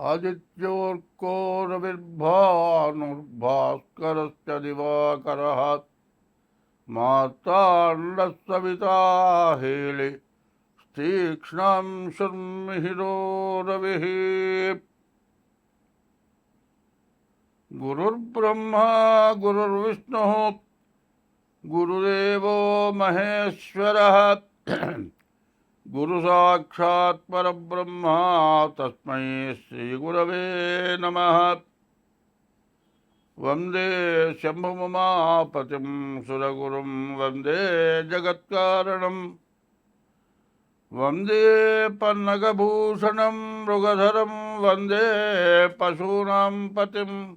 आदित्योर्को रविर्भानुर्भास्करश्च दिवाकरः माताण्डस्सविता हेले तीक्ष्णां शर्मिहिरो रविः गुरुर्ब्रह्मा गुरुर्विष्णुः गुरुदेवो महेश्वरः। गुरुसाक्षात् परब्रह्मा तस्मै श्रीगुरवे नमः। वन्दे शम्भुममापतिं सुरगुरुं वन्दे जगत्कारणम् वन्दे पन्नगभूषणं मृगधरं वन्दे पशूनां पतिं।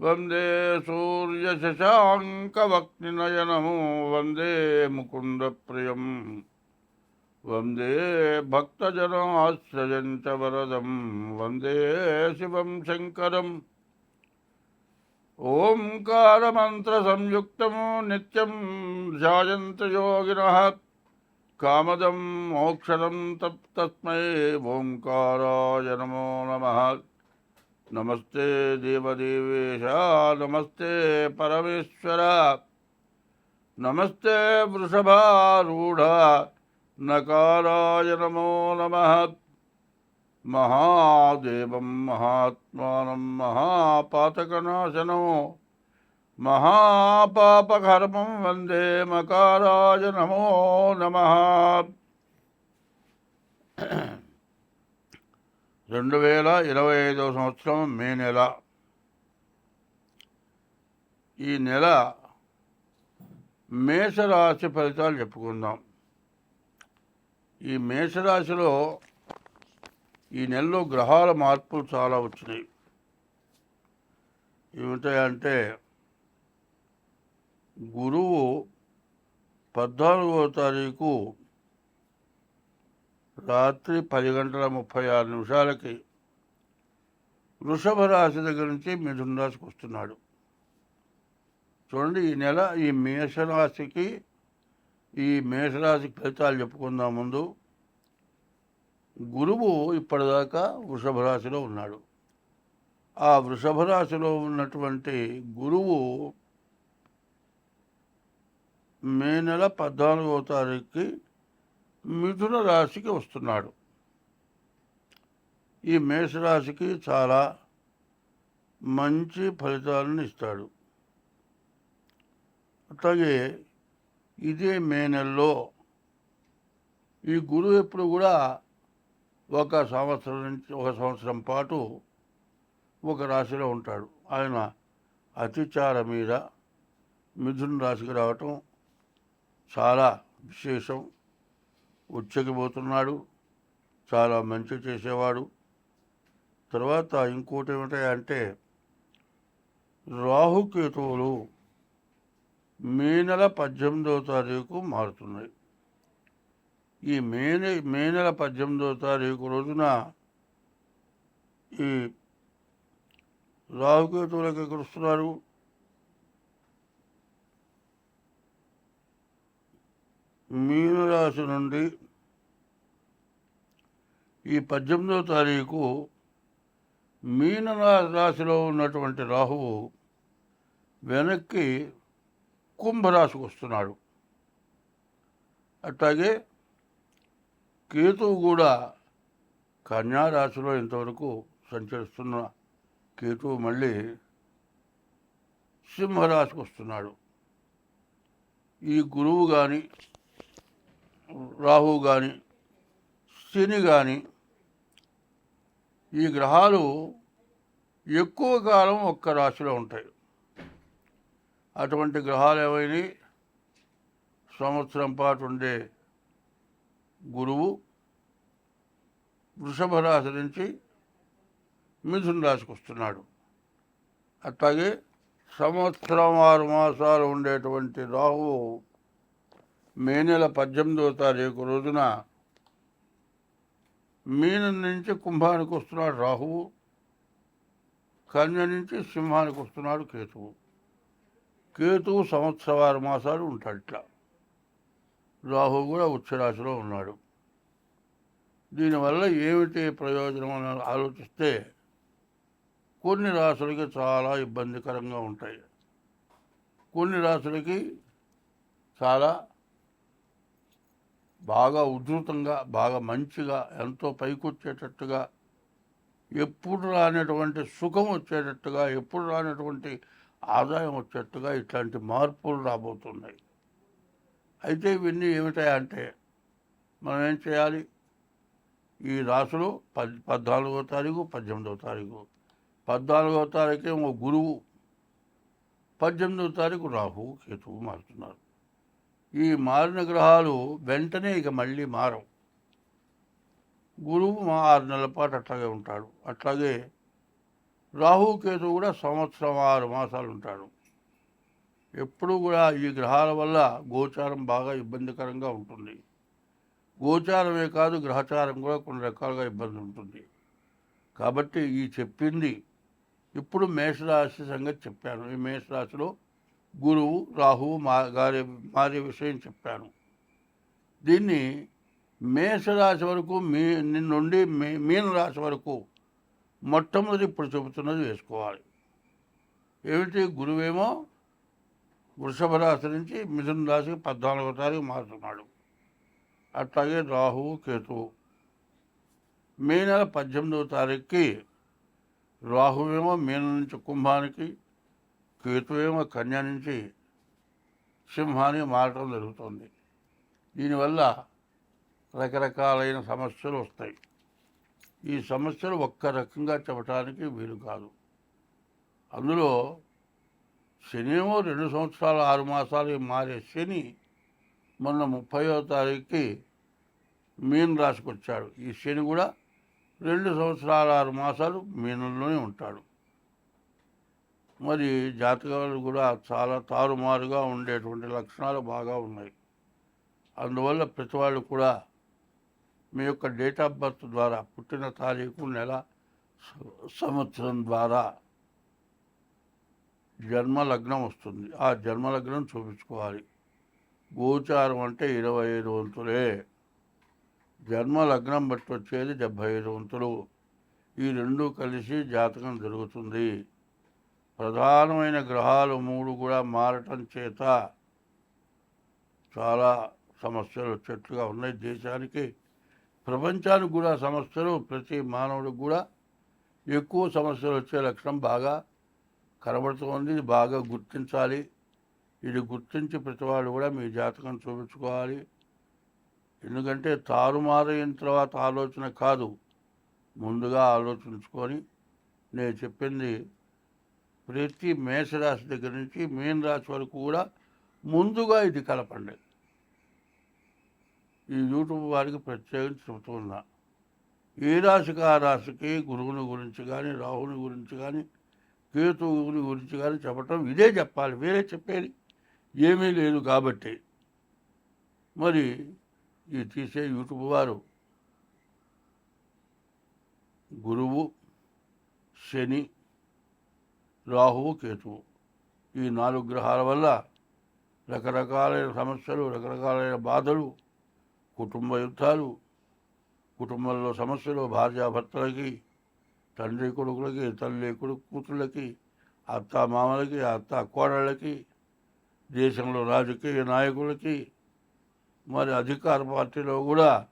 वन्दे सूर्यशशाङ्कवक्निनयनमो वन्दे मुकुन्दप्रियम् వందే భక్తజనాశ్రయంచ వరదం వందే శివం శంకరం. ఓంకారమంత్రసంయుక్తం నిత్యం ధ్యాయంత యోగిన కామదం మోక్షదం తస్మై ఓంకారాయ నమో నమ. నమస్తే దేవదేవేశ నమస్తే పరమేశ్వర. నమస్తే వృషభారూఢ. నకారాయ నమో నమ. మహాదేవం మహాత్మానం మహాపాతకనాశనం. మహాపాపకర్మం వందే మకారాయ నమో నమ. రెండు వేల ఇరవై ఐదవ సంవత్సరం మే నెల. ఈ నెల మేషరాశి ఫలితాలు చెప్పుకుందాం. ఈ మేషరాశిలో ఈ నెలలో గ్రహాల మార్పులు చాలా వచ్చినాయి. ఏమిటాయంటే గురువు పద్నాలుగో తారీఖు రాత్రి పది గంటల ముప్పై ఆరు నిమిషాలకి వృషభ రాశి దగ్గర నుంచి మిథున రాశికి వస్తున్నాడు. చూడండి ఈ నెల ఈ మేషరాశికి ఈ మేషరాశి ఫలితాలు చెప్పుకుందాం ముందు. గురువు ఇప్పటిదాకా వృషభ రాశిలో ఉన్నాడు. ఆ వృషభ రాశిలో ఉన్నటువంటి గురువు మే నెల పద్నాలుగవ తారీఖుకి మిథున రాశికి వస్తున్నాడు. ఈ మేషరాశికి చాలా మంచి ఫలితాలను ఇస్తాడు. అట్లాగే ఇదే మే నెలలో ఈ గురువు ఎప్పుడు కూడా ఒక సంవత్సరం నుంచి ఒక సంవత్సరం పాటు ఒక రాశిలో ఉంటాడు. ఆయన అతిచార మీద మిథున రాశికి రావటం చాలా విశేషం. ఉచ్చకిపోతున్నాడు చాలా మంచి చేసేవాడు. తర్వాత ఇంకోటి ఏమిటంటే రాహుకేతువులు మే నెల పద్దెనిమిదవ తారీఖు మారుతున్నాయి. ఈ మే మే నెల పద్దెనిమిదవ తారీఖు రోజున ఈ రాహుకేతువులకు ఎక్కడ వస్తున్నారు? మీనరాశి నుండి ఈ పద్దెనిమిదవ తారీఖు మీన రాశిలో ఉన్నటువంటి రాహువు వెనక్కి కుంభరాశికి వస్తున్నాడు అట్లాగే కేతువు కూడా కన్యా రాశిలో ఇంతవరకు సంచరిస్తున్న కేతువు మళ్ళీ సింహరాశికి వస్తున్నాడు ఈ గురువు కానీ రాహు కానీ శని కానీ ఈ గ్రహాలు ఎక్కువ కాలం ఒక్క రాశిలో ఉంటాయి. అటువంటి గ్రహాలు ఏవైనా సంవత్సరం పాటు ఉండే గురువు వృషభ రాశి నుంచి మిథున రాశికి వస్తున్నాడు. అట్లాగే సంవత్సరం ఆరు మాసాలు ఉండేటువంటి రాహువు మే నెల పద్దెనిమిదవ తారీఖు రోజున మీనం నుంచి కుంభానికి వస్తున్నాడు రాహువు కన్య నుంచి సింహానికి వస్తున్నాడు కేతువు. కేతువు సంవత్సరవారు మాసాలు ఉంటాడు రాహు కూడా ఉచ్చరాశిలో ఉన్నాడు. దీనివల్ల ఏమిటి ప్రయోజనం అని ఆలోచిస్తే కొన్ని రాసులకి చాలా ఇబ్బందికరంగా ఉంటాయి. కొన్ని రాసులకి చాలా బాగా ఉధృతంగా బాగా మంచిగా ఎంతో పైకొచ్చేటట్టుగా ఎప్పుడు రానటువంటి సుఖం వచ్చేటట్టుగా ఎప్పుడు రానటువంటి ఆదాయం వచ్చేట్టుగా ఇట్లాంటి మార్పులు రాబోతున్నాయి. అయితే ఇవన్నీ ఏమిటాయంటే మనం ఏం చేయాలి? ఈ రాసులు పద్ పద్నాలుగో తారీఖు పద్దెనిమిదవ తారీఖు. పద్నాలుగో తారీఖు ఒక గురువు. పద్దెనిమిదవ తారీఖు రాహు కేతువు మారుతున్నారు. ఈ మారిన గ్రహాలు వెంటనే ఇక మళ్ళీ మారవు. గురువు మా ఆరు నెలల పాటు అట్లాగే ఉంటాడు. అట్లాగే రాహుకేతు కూడా సంవత్సరం ఆరు మాసాలు ఉంటాడు. ఎప్పుడు కూడా ఈ గ్రహాల వల్ల గోచారం బాగా ఇబ్బందికరంగా ఉంటుంది. గోచారమే కాదు గ్రహచారం కూడా కొన్ని రకాలుగా ఇబ్బంది ఉంటుంది. కాబట్టి ఈ చెప్పింది ఇప్పుడు మేషరాశి సంగతి చెప్పాను. ఈ మేషరాశిలో గురువు రాహువు మా గారి మారే విషయం చెప్పాను. దీన్ని మేషరాశి వరకు మీ నుండి మీ మీనరాశి వరకు మొట్టమొదటి ఇప్పుడు చెబుతున్నది వేసుకోవాలి. ఏమిటి? గురువేమో వృషభ రాశి నుంచి మిథున రాశికి పద్నాలుగో తారీఖు మారుతున్నాడు. అట్లాగే రాహువు కేతువు. మే నెల పద్దెనిమిదవ తారీఖుకి రాహువేమో మీన నుంచి కుంభానికి కేతువేమో కన్యా నుంచి సింహానికి మారటం జరుగుతుంది. దీనివల్ల రకరకాలైన సమస్యలు వస్తాయి. ఈ సమస్యలు ఒక్క రకంగా చెప్పడానికి వీలు కాదు. అందులో శనియేమో రెండు సంవత్సరాలు ఆరు మాసాలు మారే శని మొన్న ముప్పయో తారీఖుకి మీన రాశికి వచ్చాడు ఈ శని కూడా రెండు సంవత్సరాల ఆరు మాసాలు మీనంలోనే ఉంటాడు. మరి జాతకాలు కూడా చాలా తారుమారుగా ఉండేటువంటి లక్షణాలు బాగా ఉన్నాయి. అందువల్ల ప్రతి వాళ్ళు కూడా మీ యొక్క డేట్ ఆఫ్ బర్త్ ద్వారా పుట్టిన తారీఖు నెల సంవత్సరం ద్వారా జన్మ లగ్నం వస్తుంది. ఆ జన్మ లగ్నం చూపించుకోవాలి. గోచారం అంటే ఇరవై ఐదు వంతులే. జన్మ లగ్నం బట్టి వచ్చేది డెబ్భై ఐదు వంతులు. ఈ రెండు కలిసి జాతకం జరుగుతుంది. ప్రధానమైన గ్రహాలు మూడు కూడా మారటం చేత చాలా సమస్యలు వచ్చేట్లుగా ఉన్నాయి దేశానికి. ప్రపంచానికి కూడా సమస్యలు ప్రతి మానవుడికి కూడా ఎక్కువ సమస్యలు వచ్చే లక్షణం బాగా కనబడుతోంది ఇది బాగా గుర్తించాలి. ఇది గుర్తించి ప్రతివాడు కూడా మీ జాతకం చూపించుకోవాలి. ఎందుకంటే తారుమారైన తర్వాత ఆలోచన కాదు. ముందుగా ఆలోచించుకొని నేను చెప్పింది ప్రతి మేషరాశి దగ్గర నుంచి మీన రాశి వరకు కూడా ముందుగా ఇది కలపండి. ఈ యూట్యూబ్ వారికి ప్రత్యేకించి చెబుతున్నా ఏ రాశికి ఆ రాశికి గురువుని గురించి కానీ రాహుని గురించి కానీ కేతువుని గురించి కానీ చెప్పటం ఇదే చెప్పాలి. వేరే చెప్పేది ఏమీ లేదు కాబట్టి. మరి ఈ తీసే యూట్యూబ్ వారు గురువు శని రాహువు కేతువు. ఈ నాలుగు గ్రహాల వల్ల రకరకాలైన సమస్యలు రకరకాలైన బాధలు కుటుంబ యుద్ధాలు కుటుంబంలో సమస్యలు భార్యాభర్తలకి తండ్రి కొడుకులకి తల్లి కొడుకు కూతుళ్ళకి అత్త మామలకి అత్త కోడళ్ళకి దేశంలో రాజకీయ నాయకులకి మరి అధికార పార్టీలో కూడా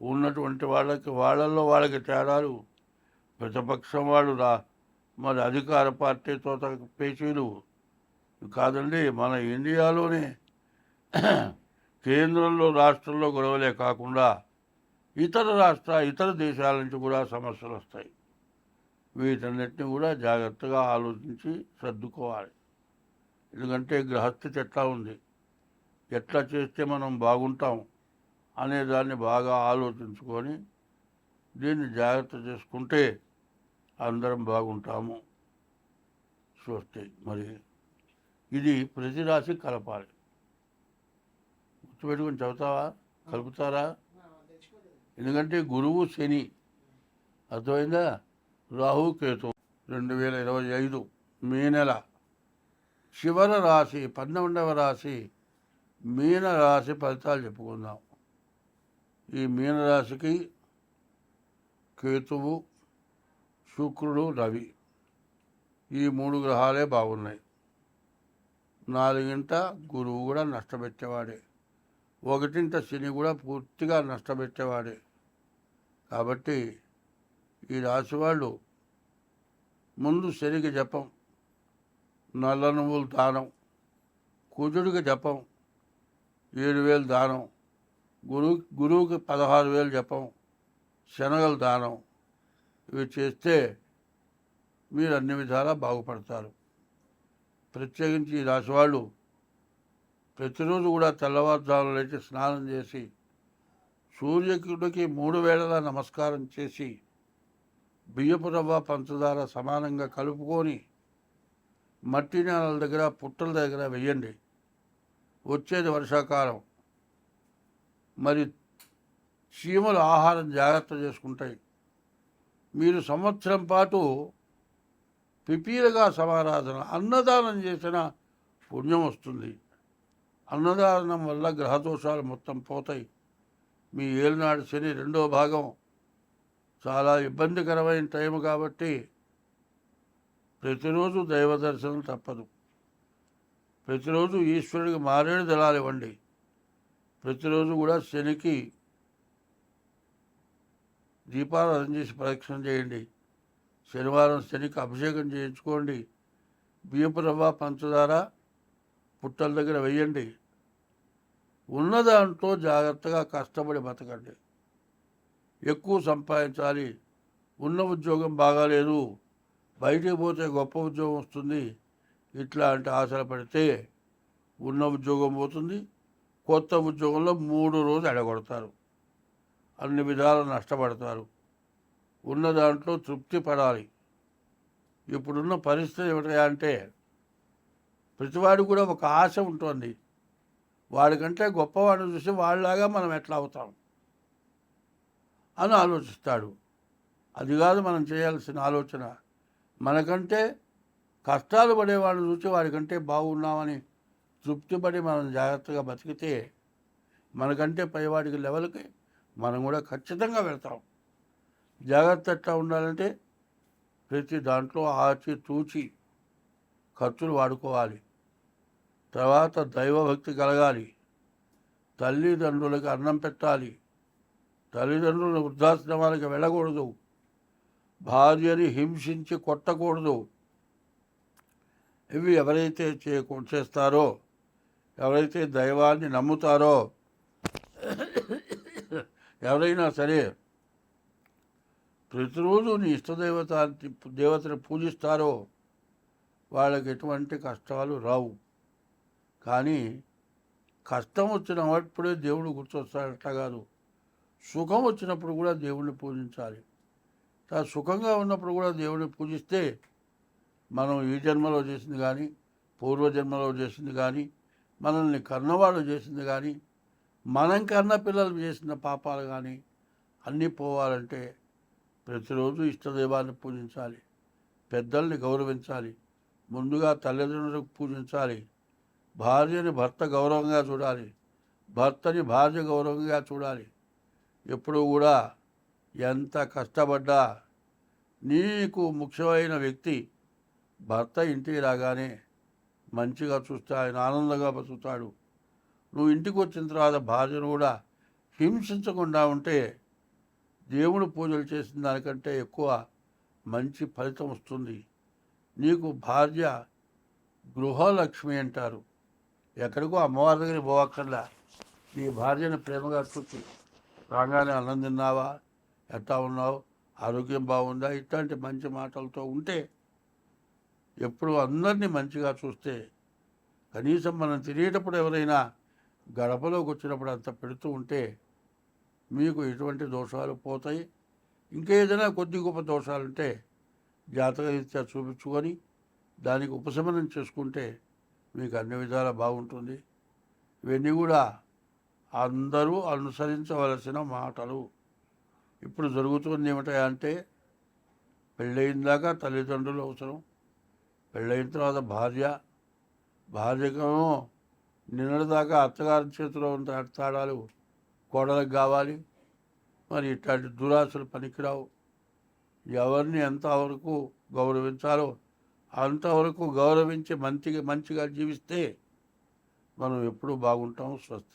ఉన్నటువంటి వాళ్ళకి వాళ్ళల్లో వాళ్ళకి తేడాలు. ప్రతిపక్షం వాళ్ళు రా మరి అధికార పార్టీతో పేచీలు. కాదండి మన ఇండియాలోనే కేంద్రంలో రాష్ట్రంలో గొడవలే కాకుండా ఇతర రాష్ట్ర ఇతర దేశాల నుంచి కూడా సమస్యలు వస్తాయి. వీటన్నిటిని కూడా జాగ్రత్తగా ఆలోచించి సర్దుకోవాలి. ఎందుకంటే గ్రహస్థితి ఎట్లా ఉంది. ఎట్లా చేస్తే మనం బాగుంటాం అనే దాన్ని బాగా ఆలోచించుకొని దీన్ని జాగ్రత్త చేసుకుంటే అందరం బాగుంటాము. స్వస్తి. మరి ఇది ప్రతి రాశి కలపాలి. గుర్తుపెట్టుకొని చదువుతావా? కలుపుతారా? ఎందుకంటే గురువు శని. అర్థమైందా? రాహు కేతు. రెండు వేల ఇరవై ఐదు మే నెల. చివరి రాశి పన్నెండవ రాశి మీన రాశి ఫలితాలు చెప్పుకుందాం. ఈ మీనరాశికి కేతువు శుక్రుడు రవి. ఈ మూడు గ్రహాలే బాగున్నాయి. నాలుగింట గురువు కూడా నష్టపెట్టేవాడే. ఒకటింట శని కూడా పూర్తిగా నష్టపెట్టేవాడే. కాబట్టి ఈ రాశి వాళ్ళు ముందు శనికి జపం నల్ల నువ్వులు దానం కుజుడికి జపం ఏడు వేలు దానం గురువు గురువుకి పదహారు వేలు జపం శనగలు దానం ఇవి చేస్తే మీరు అన్ని విధాలా బాగుపడతారు. ప్రత్యేకించి ఈ రాశి వాళ్ళు ప్రతిరోజు కూడా తెల్లవారుజామున లేచి స్నానం చేసి సూర్యకుడికి మూడు వేళలా నమస్కారం చేసి బియ్యపు రవ్వ పంచదార సమానంగా కలుపుకొని మట్టి నేలల దగ్గర పుట్టల దగ్గర వెయ్యండి వచ్చేది వర్షాకాలం. మరి చీమలు ఆహారం జాగ్రత్త చేసుకుంటాయి. మీరు సంవత్సరం పాటు పిపీలుగా సమారాధన అన్నదానం చేసిన పుణ్యం వస్తుంది. అన్నదానం వల్ల గ్రహదోషాలు మొత్తం పోతాయి. మీ ఏలునాడు శని రెండో భాగం. చాలా ఇబ్బందికరమైన టైం కాబట్టి ప్రతిరోజు దైవ దర్శనం తప్పదు. ప్రతిరోజు ఈశ్వరుడికి మారేడు దళాలు ఇవ్వండి. ప్రతిరోజు కూడా శనికి దీపారాధన చేసి ప్రదక్షిణ చేయండి. శనివారం శనికి అభిషేకం చేయించుకోండి. బియ్యపు రవ్వ పంచదార పుట్టల దగ్గర వెయ్యండి ఉన్నదాంతో జాగ్రత్తగా కష్టపడి బతకండి. ఎక్కువ సంపాదించాలి. ఉన్న ఉద్యోగం బాగాలేదు. బయటికి పోతే గొప్ప ఉద్యోగం వస్తుంది. ఇట్లాంటి ఆశలు పడితే ఉన్న ఉద్యోగం పోతుంది. కొత్త ఉద్యోగంలో మూడు రోజులు ఎడగొడతారు. అన్ని విధాలు నష్టపడతారు. ఉన్న దాంట్లో తృప్తి పడాలి. ఇప్పుడున్న పరిస్థితి ఏమిటంటే ప్రతివాడు ప్రతివాడికి కూడా ఒక ఆశ ఉంటుంది. వాడికంటే గొప్పవాడిని చూసి వాళ్ళలాగా మనం ఎట్లా అవుతాం? అని ఆలోచిస్తాడు. అది కాదు మనం చేయాల్సిన ఆలోచన. మనకంటే కష్టాలు పడేవాడిని చూసి వాడికంటే బాగున్నామని తృప్తిపడి మనం జాగ్రత్తగా బతికితే మనకంటే పైవాడికి లెవెల్కి మనం కూడా ఖచ్చితంగా వెళ్తాం. జాగ్రత్త ఎట్లా ఉండాలంటే ప్రతి దాంట్లో ఆచి తూచి ఖర్చులు వాడుకోవాలి. తర్వాత దైవభక్తి కలగాలి. తల్లిదండ్రులకు అన్నం పెట్టాలి. తల్లిదండ్రులు వృద్ధాశ్రమాలకు వెళ్ళకూడదు. భార్యని హింసించి కొట్టకూడదు. ఇవి ఎవరైతే చే చేస్తారో ఎవరైతే దైవాన్ని నమ్ముతారో ఎవరైనా సరే ప్రతిరోజు నీ ఇష్టదేవత దేవతని పూజిస్తారో వాళ్ళకి ఎటువంటి కష్టాలు రావు. కానీ కష్టం వచ్చినప్పుడే దేవుడు గుర్తొస్తాడట కాదు. సుఖం వచ్చినప్పుడు కూడా దేవుడిని పూజించాలి. సుఖంగా ఉన్నప్పుడు కూడా దేవుడిని పూజిస్తే మనం ఈ జన్మలో చేసింది కానీ పూర్వజన్మలో చేసింది కానీ మనల్ని కన్నవాళ్ళు చేసింది కానీ మనం కన్న పిల్లలు చేసిన పాపాలు కానీ అన్నీ పోవాలంటే ప్రతిరోజు ఇష్టదైవాన్ని పూజించాలి. పెద్దల్ని గౌరవించాలి. ముందుగా తల్లిదండ్రులకు పూజించాలి. భార్యని భర్త గౌరవంగా చూడాలి. భర్తని భార్య గౌరవంగా చూడాలి. ఎప్పుడు కూడా ఎంత కష్టపడ్డా నీకు ముఖ్యమైన వ్యక్తి భర్త ఇంటికి రాగానే మంచిగా చూస్తే ఆయన ఆనందంగా బతుకుతాడు. నువ్వు ఇంటికి వచ్చిన తర్వాత భార్యను కూడా హింసించకుండా ఉంటే దేవుడు పూజలు చేసిన దానికంటే ఎక్కువ మంచి ఫలితం వస్తుంది. నీకు భార్య గృహలక్ష్మి అంటారు. ఎక్కడికో అమ్మవారి దగ్గరికి పోవక్కర్లా. నీ భార్యను ప్రేమగా చూసి రాగానే అన్నం తిన్నావా? ఎట్లా ఉన్నావు? ఆరోగ్యం బాగుందా? ఇట్లాంటి మంచి మాటలతో ఉంటే ఎప్పుడు అందరినీ మంచిగా చూస్తే కనీసం మనం తిరిగేటప్పుడు ఎవరైనా గడపలోకి వచ్చినప్పుడు అంత పెడుతూ ఉంటే మీకు ఎటువంటి దోషాలు పోతాయి. ఇంకేదైనా కొద్ది గొప్ప దోషాలు ఉంటే జాతకరీత్యా చూపించుకొని దానికి ఉపశమనం చేసుకుంటే మీకు అన్ని విధాలా బాగుంటుంది. ఇవన్నీ కూడా అందరూ అనుసరించవలసిన మాటలు. ఇప్పుడు జరుగుతుంది ఏమిటా అంటే పెళ్ళయిన దాకా తల్లిదండ్రులు అవసరం. పెళ్ళయిన తర్వాత భార్య. భార్యకేమో నిన్నటిదాకా అత్తగారి చేతిలో ఉన్న తాడాలు కోడలకు కావాలి. మరి ఇట్లాంటి దురాశలు పనికిరావు. ఎవరిని ఎంతవరకు గౌరవించాలో అంతవరకు గౌరవించి మంచిగా మంచిగా జీవిస్తే మనం ఎప్పుడూ బాగుంటాం స్వస్తి